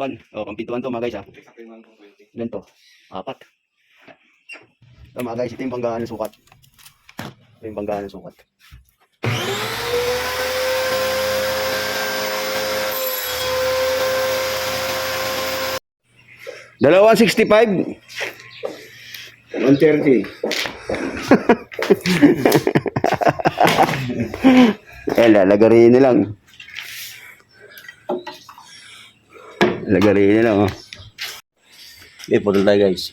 pintuan. Oh, pang pintuan to mga guys ha. 120. Ilan to? Apat. Ito mga guys, ito yung panggaan ng sukat. Ito yung panggaan ng sukat. Dalawang 65. 130. Eh, lalagarin na lang. Lalagarin na oh. Putol tayo, guys.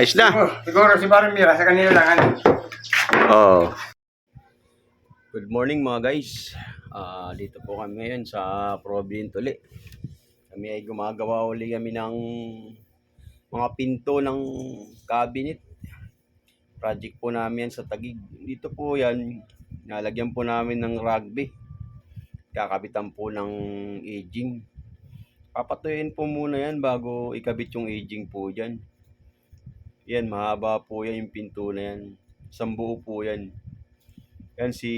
Ayos na! Siguro, si Barang Mira sa kanila lang ano. Oh. Good morning mga guys. Ah, dito po kami ngayon sa Provident uli. Kami ay gumagawa uli kami ng mga pinto ng cabinet. Project po namin yan sa Tagig. Dito po yan, nalagyan po namin ng rugby. Kakabitan po ng aging. Papatuyin po muna yan bago ikabit yung aging po dyan. Yan, mahaba po yan yung pinto na yan. Isang buo po yan. Yan si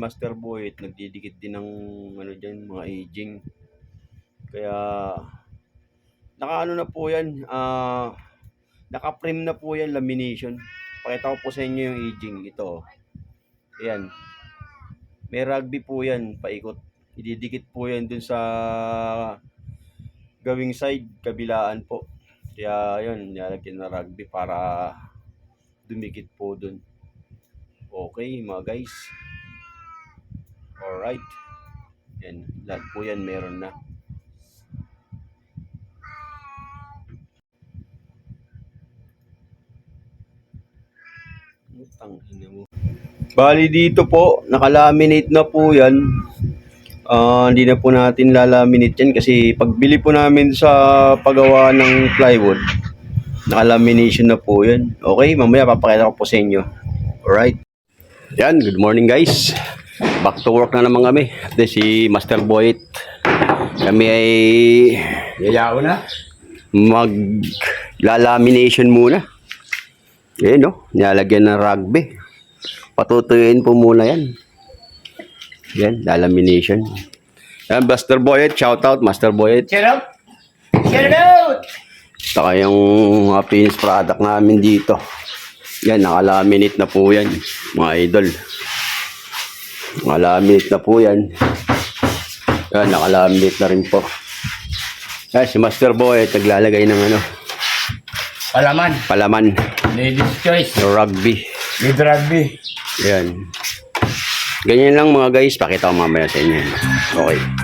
Master Boy, nagdidikit din ng ano diyan, mga aging. Kaya nakaano na po yan, ah naka-frame na po yan lamination. Pakita ko po sa inyo yung aging ito. Ayan. May rugby po yan, paikot. Ididikit po yan dun sa gawing side, kabilaan po. Kaya yun, nilagyan na rugby para dumikit po dun. Okay mga guys. Alright. Yan, lahat po yan meron na. Utang ina. Bali dito po, nakalaminate na po yan. Ah, hindi na po natin lalaminate yan kasi pagbili po namin sa paggawa ng plywood, nakalamination na po yan. Okay, mamaya papakita ko po sa inyo. Alright. Yan, good morning guys. Back to work na naman kami. Ito si Master Boyet. Kami ay Yayaw na. mag lalamination muna. Ayan no, nilalagyan ng rugby. Patutuyuin po muna yan. Yan, lalamination. Yan, Master Boyet, shout out Master Boyet. Shout out! Shout out! Saka yung mga finished product namin dito. Yan, nakalaminate na po yan, mga idol. Nakalaminate na po yan. Yan, nakalaminate na rin po. Yan, si Master Boy, naglalagay ng ano, Palaman. palaman, Ladies choice. ng rugby. With rugby. Yan. Ganyan lang mga guys, pakita ko mamaya sa inyo. Okay.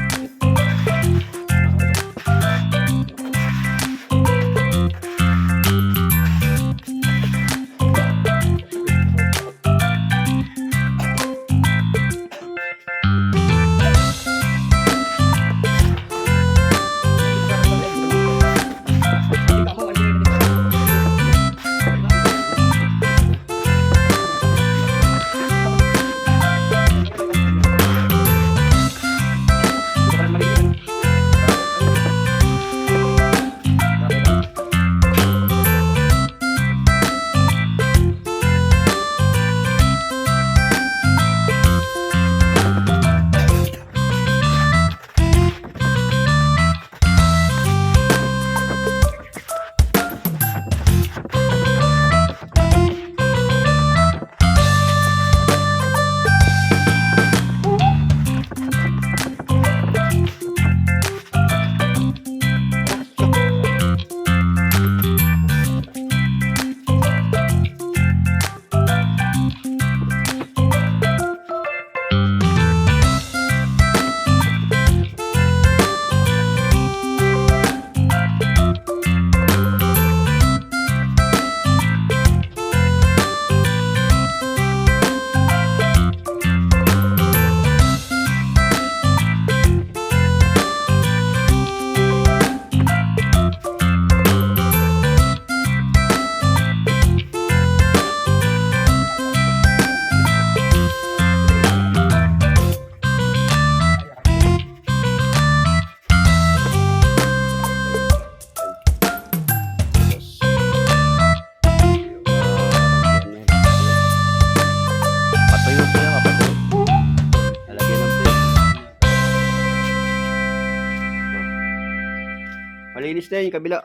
Na yan, yung kabila.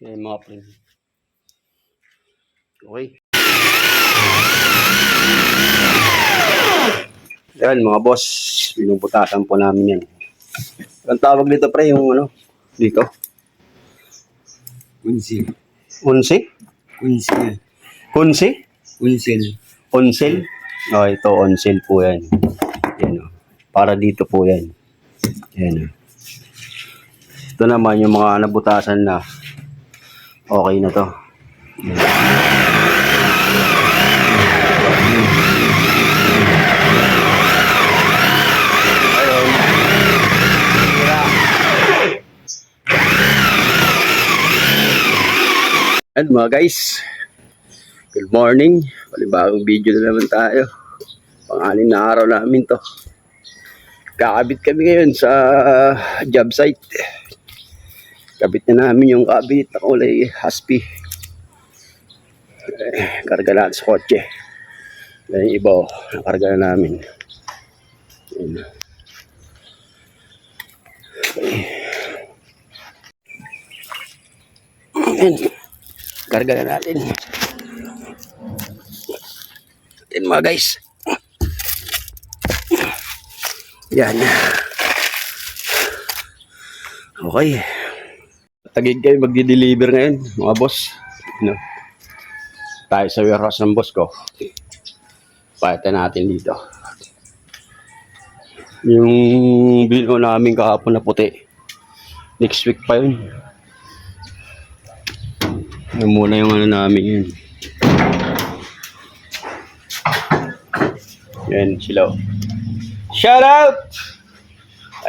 Yan mga friend. Okay. Yan mga boss, binubutasan po namin yan. Ang tawag dito pre, yung ano, dito. Unsil. Unsi? Unsil. Kunsi? Unsil. Onsel? Oh, ito, onsel po yan. Yan o. Para dito po yan. Yan o. Ito naman yung mga nabutasan na okay na to. And mga guys, Good morning. Palibagong video na naman tayo. Panganin na araw namin to. Kakabit kami ngayon sa job site. Kabit na namin yung kabit na kulay husky. Eh, karga natin sa kotse. Yan yung iba, oh, nakarga na namin. Yan. Yan. Karga na natin. Yan mga guys. Yan. Okay. Tagig kayo magdi-deliver ngayon, mga boss. No. Tayo sa warehouse ng boss ko. Palitan natin dito. Yung bino namin kahapon na puti. Next week pa yun. Yan muna yung ano namin yun. Yan sila. Shout out!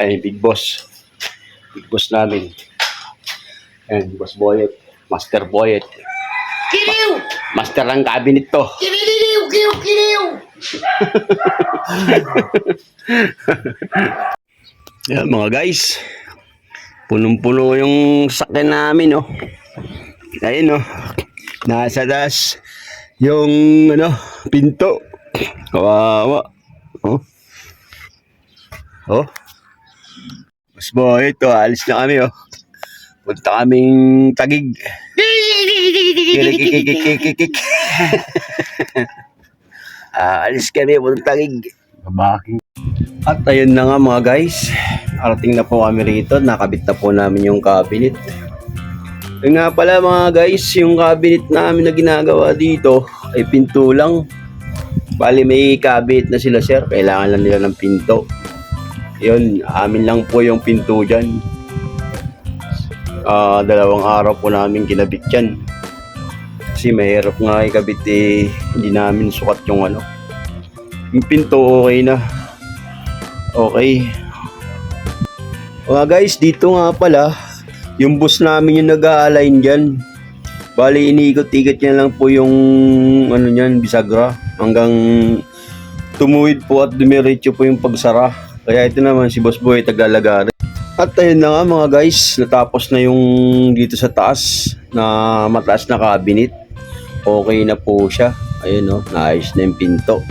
Ay, big boss. Big boss namin. Yan, boss Boyet. Master Boyet. Kiliw! Master ng cabinet to. Kiliw! Kiliw! Kiliw! Yan mga guys. Punong-puno yung sakyan namin, oh. Ayun, oh. Nasa taas yung, ano, pinto. Kawawa. Oh. Oh. Mas boy, ito, alis na kami, oh. Punta kaming tagig. Kikikikikikikik. Ah, alis kami, punta tagig. Babaking. At ayun na nga mga guys, arating na po kami rito, nakabit na po namin yung cabinet. Yun nga pala mga guys, yung cabinet namin na ginagawa dito ay pinto lang. Bali may cabinet na sila sir, kailangan lang nila ng pinto. Yun, amin lang po yung pinto dyan. Ah, dalawang araw po namin kinabit yan. Kasi mahirap nga ikabit eh, hindi namin sukat yung ano. Yung pinto okay na. Okay. Mga guys, dito nga pala, yung bus namin yung nag-a-align dyan. Bali, iniikot-ikot niya lang po yung ano niyan, bisagra. Hanggang tumuwid po at dumiretso po yung pagsara. Kaya ito naman si Boss Boy taglalagari. At ayun na nga mga guys, natapos na yung dito sa taas na mataas na cabinet. Okay na po siya. Ayun oh, naayos na yung pinto.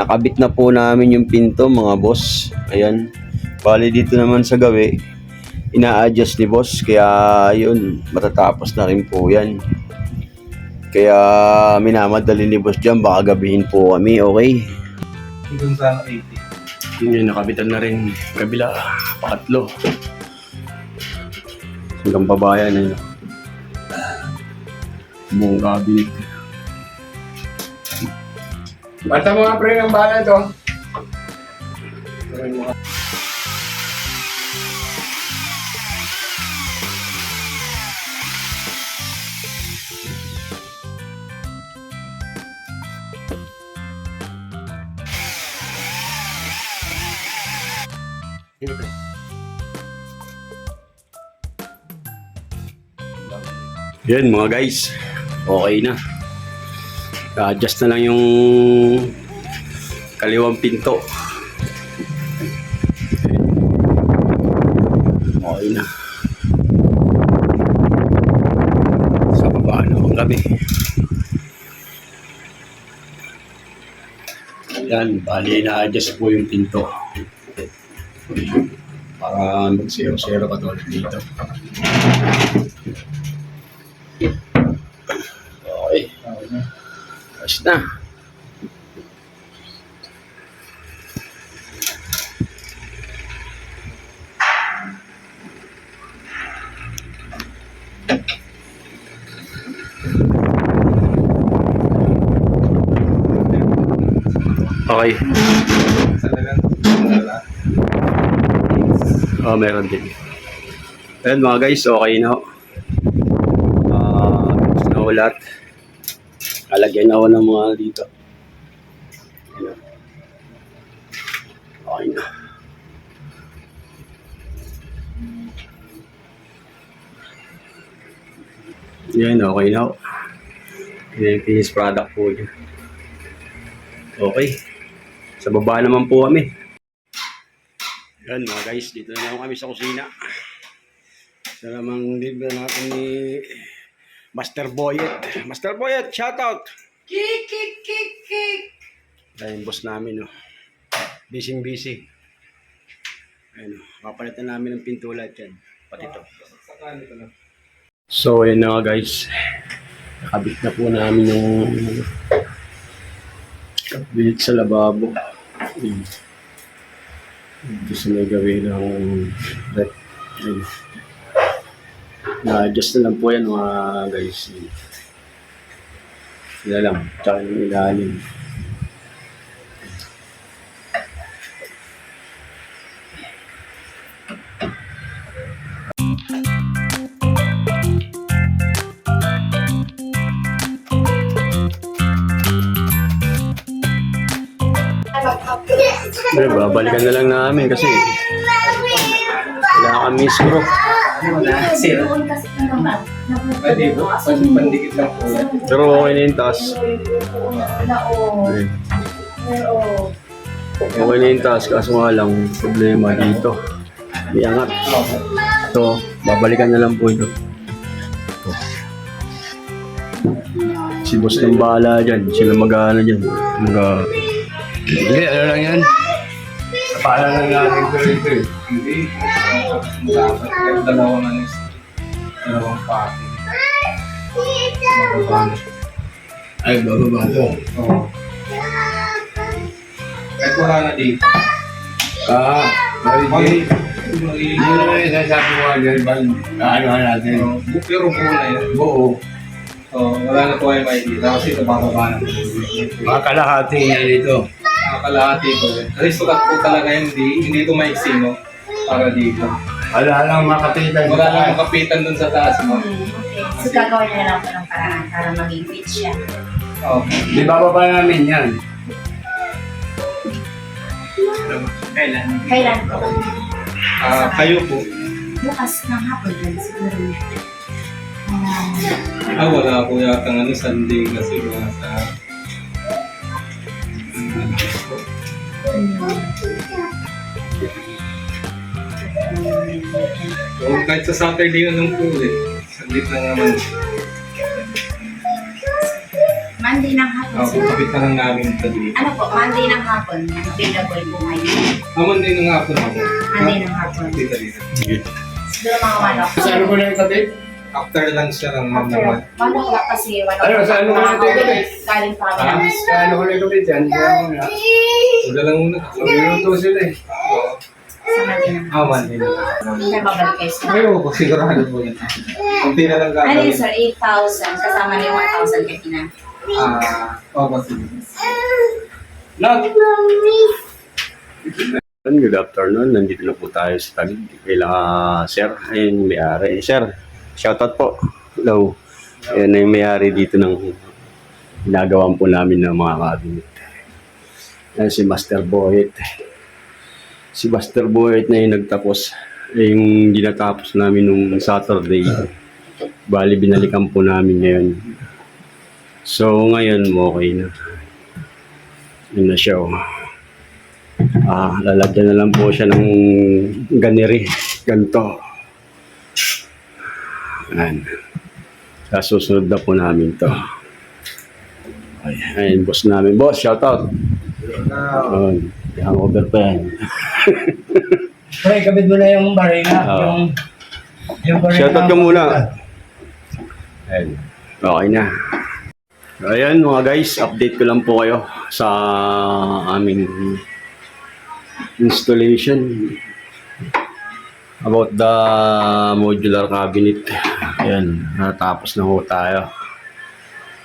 Nakabit na po namin yung pinto mga boss. Ayan. Bali dito naman sa gawi, ina-adjust ni boss. Kaya yun, matatapos na rin po yan. Kaya minamadali ni boss dyan, baka gabihin po kami, okay? Hanggang sa 80. Yun yung nakabitan na rin kabila, pangatlo. Hanggang babayan, ayun. Buong cabinet. Basta mga pre ng bala to. Yan mga guys, okay na. adjust na lang yung kaliwang pinto. Okay na. Sa baba na ang gabi. Yan, bali na-adjust po yung pinto. para mag-zero-zero ka ulit dito. Ayos na. Okay. Oh, meron din. Ayan mga guys, okay na ho. Ah, gusto na ho lahat. Ho ng mga dito. Ayan. Okay na. Yan, okay na. Yan yung finished product po niya. Okay. Sa baba naman po kami. Yan mga guys, dito na naman kami sa kusina. Sa namang libre natin ni Master Boyet. Master Boyet, shoutout! Kik, kik, kik, kik. Ayun, boss namin, no. Busy busy. Ayun, papalitan namin ng pintula dyan. Pati to. So, ayun na nga guys. Nakabit na po namin yung kabit sa lababo. Ayun. Gusto na gawin ng rep. Ayun. Na-adjust na lang po yan mga guys. Sila lang. Tsaka yung ilalim. Pero babalikan na lang namin kasi wala kami screw. Sir. Pwede po. Pandikit lang po. Pero okay na yung taas. Ayun. Okay na yung taas kaso nga lang problema dito. May angat. Ito, babalikan na lang po ito. Ito. Si boss ng bahala dyan. Sila mag-ano dyan. Mag- Hindi, ano lang yan? Paalala lang natin ko ito eh. Hindi. Dapat yung dalawang ano dalawang pake. Mababa. Ay, bababa to. Oo. Kahit na dito. Ah, Mali. Yun na yung sasabi ko dyan, ba, ano natin, Pero muna yan. buo, So, wala na po kayo makikita kasi ito bababa na. mga kalahati nito. Nakakalahati po. Kasi sukat po talaga hindi, hindi ito maiksi, no? Para dito. Wala lang makapitan. Wala lang kapitan dun sa taas, no? Okay. So, gagawin niya lang po ng paraan para maging fit siya. Okay. Di ba baba namin yan? Kailan? Kailan po? Ah, kayo po. Bukas ng hapon din siguro. Um, Ah, wala po yata ano, Sunday kasi wala sa... So, kahit sa Saturday na lang po eh. Sunday na naman. Monday ng hapon. Ah, sir. kapit na lang namin ito dito. Ano po, Monday ng hapon. Available po kayo. Ah, Monday nga po ako. Monday ng hapon. Dito dito. Sige. Siguro mga one o'clock. Sa ano ko na yung kapit? After lunch siya lang ma'am After, naman. one o'clock kasi one Ano, sa ano Mga na tayo? Galing pa ng Sa ano? Kaya mo na. Wala lang muna. Minuto sila eh. Oo. Sa ng Ah, na lang. Kaya babalik kayo sa Ayaw ko, sigurado po yan. Kunti na lang Ano yun gagawin. sir, 8,000 kasama na yung 1,000 kanina. Ah, oo, sige. Love! Good afternoon. Nandito na po tayo sa Taguig. Kailangan, sir. Ayun yung may-ari. Eh, Sir, shoutout po. Hello. Ayan na yung may-ari dito ng ginagawa po namin ng mga cabinet. Ayan si Master Boyet. Si Master Boyet na yung nagtapos. Eh, Yung ginatapos namin nung Saturday. Bali, binalikan po namin ngayon. So, ngayon, okay na. Yun na siya, oh. Ah, lalagyan na lang po siya ng ganiri. Ganto. Ayan. Sa susunod na po namin to. Ay, ayun, boss namin. Boss, shout out. Ayun. Hangover pa yan. Pre, kabit mo na yung barina. Oo. Yung, yung barina. Shoutout ka muna. Ayan. Okay na. Ayan mga guys, update ko lang po kayo sa aming installation about the modular cabinet. Ayan, natapos na ho tayo.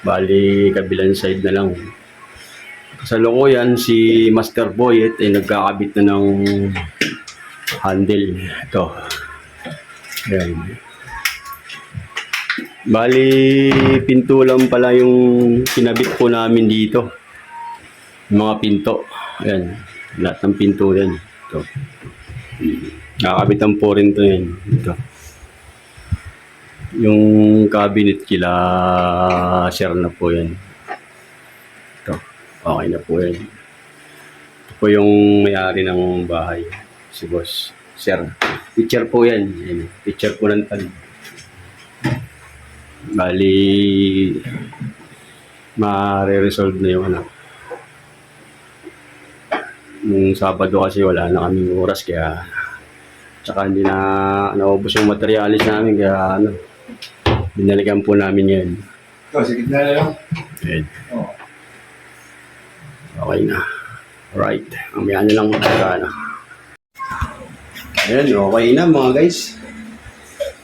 Bali, kabilang side na lang. Sa yan, si Master Boy ay nagkakabit na ng handle. Ito. Ayan. Bali, pinto lang pala yung kinabit po namin dito. Yung mga pinto. Ayan. Lahat ng pinto yan. Ito. Nakakabitan po rin to yan. Ito. Yung cabinet kila share na po yan. Okay na po yan. Ito po yung may-ari ng bahay. Si boss. Sir. Teacher po yan. yan. Teacher po ng talib. Bali, ma-resolve na yung ano. Nung Sabado kasi wala na kaming oras kaya tsaka hindi na naubos yung materialis namin kaya ano, binalikan po namin yun. Ito, sige na lang. Ayan. Oo. Okay na. Alright. Mamaya na lang magkaka na. Ayan, okay na mga guys.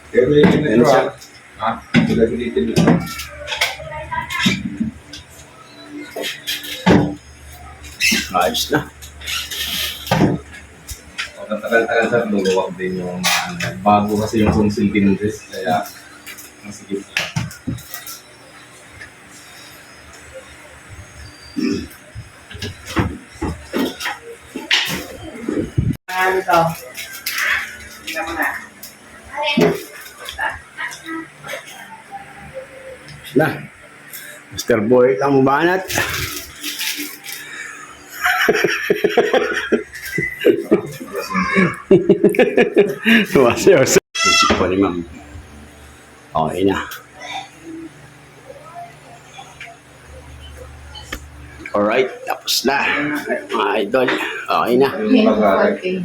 Pero yung Ayan siya. Ha? Gagalitin mo. Ayos na. Tagal-tagal sa luluwag din yung ano. Bago kasi yung consulting dress. Kaya, masigit. Ano to? Tingnan mo na. Ayos na. Mr. Boy lang banat. Sumasayaw sa... Isip ko ni ma'am. Okay na. Alright, tapos na. Mga idol, okay na. Okay.